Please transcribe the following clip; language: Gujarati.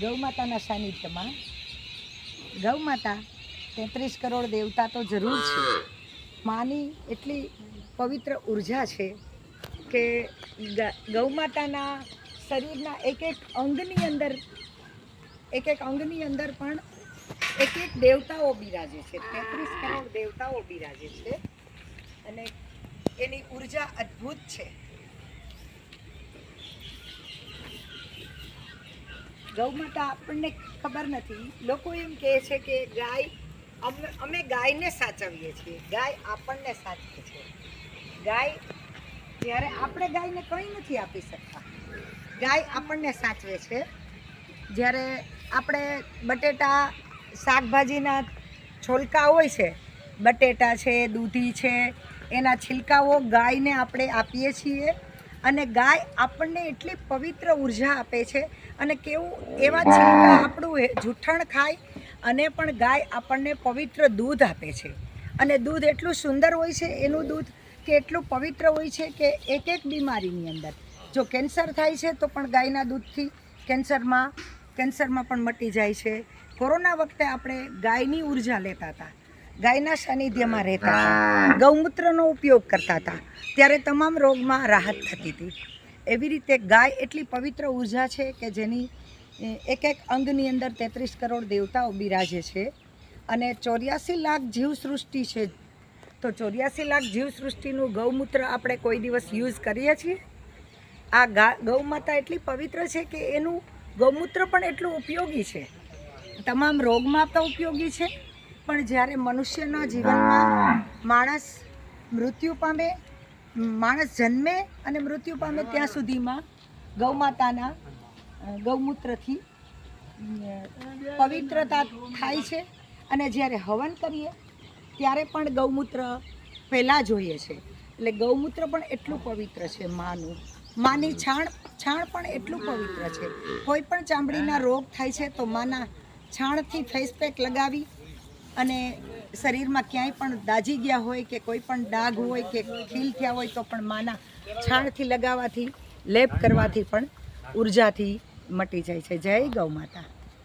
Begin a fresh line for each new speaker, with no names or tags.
ગૌમાતાના સાનિધ્યમાં ગૌમાતા તેત્રીસ કરોડ દેવતા તો જરૂર છે. માની એટલી પવિત્ર ઊર્જા છે કે ગ- ગૌમાતાના શરીરના એક એક અંગની અંદર, એક એક અંગની અંદર પણ એક એક દેવતાઓ બિરાજે છે. તેત્રીસ કરોડ દેવતાઓ બિરાજે છે અને એની ઊર્જા અદ્ભુત છે. ગૌમાતા આપણને ખબર નથી. લોકો એમ કહે છે કે ગાય, અમે ગાયને સાચવીએ છીએ. ગાય આપણને સાચવે છે. ગાય, જ્યારે આપણે ગાયને કંઈ નથી આપી શકતા. ગાય આપણને સાચવે છે. જ્યારે આપણે બટેટા, શાકભાજીના છોલકા હોય છે, બટેટા છે, દૂધી છે, એના છિલકાઓ ગાયને આપણે આપીએ છીએ. અને ગાય આપણને એટલી પવિત્ર ઊર્જા આપે છે અને કેવું એવા છીંકા આપણું જૂઠણ ખાય અને પણ ગાય આપણને પવિત્ર દૂધ આપે છે. અને દૂધ એટલું સુંદર હોય છે, એનું દૂધ કે એટલું પવિત્ર હોય છે કે એક એક બીમારીની અંદર. જો કેન્સર થાય છે તો પણ ગાયના દૂધથી કેન્સરમાં કેન્સરમાં પણ મટી જાય છે. કોરોના વખતે આપણે ગાયની ઊર્જા લેતા હતા. ગાયના સાનિધ્યમાં રહેતા હતા. ગૌમૂત્રનો ઉપયોગ કરતા હતા. ત્યારે તમામ રોગમાં રાહત થતી હતી. એવી રીતે ગાય એટલી પવિત્ર ઊર્જા છે કે જેની એક એક અંગની અંદર તેત્રીસ કરોડ દેવતાઓ બિરાજે છે. અને ચોર્યાસી લાખ જીવસૃષ્ટિ છે. તો ચોર્યાસી લાખ જીવસૃષ્ટિનું ગૌમૂત્ર આપણે કોઈ દિવસ યુઝ કરીએ છીએ? આ ગા ગૌમાતા એટલી પવિત્ર છે કે એનું ગૌમૂત્ર પણ એટલું ઉપયોગી છે. તમામ રોગમાં તો ઉપયોગી છે. પણ જ્યારે મનુષ્યના જીવનમાં માણસ મૃત્યુ પામે, માણસ જન્મે અને મૃત્યુ પામે ત્યાં સુધીમાં ગૌમાતાના ગૌમૂત્રથી પવિત્રતા થાય છે. અને જ્યારે હવન કરીએ, ત્યારે પણ ગૌમૂત્ર પહેલાં જોઈએ છે. એટલે ગૌમૂત્ર પણ એટલું પવિત્ર છે, માનું. માની છાણ છાણ પણ એટલું પવિત્ર છે. કોઈ પણ ચામડીના રોગ થાય છે, તો માના છાણથી ફેસ પેક લગાવી અને શરીરમાં ક્યાંય પણ દાજી ગયા હોય કે કોઈ પણ ડાઘ હોય કે ખીલ થયા હોય તો પણ માના છાણથી લગાવવાથી લેપ કરવાથી પણ ઉર્જાથી મટી જાય છે. જય ગૌ માતા.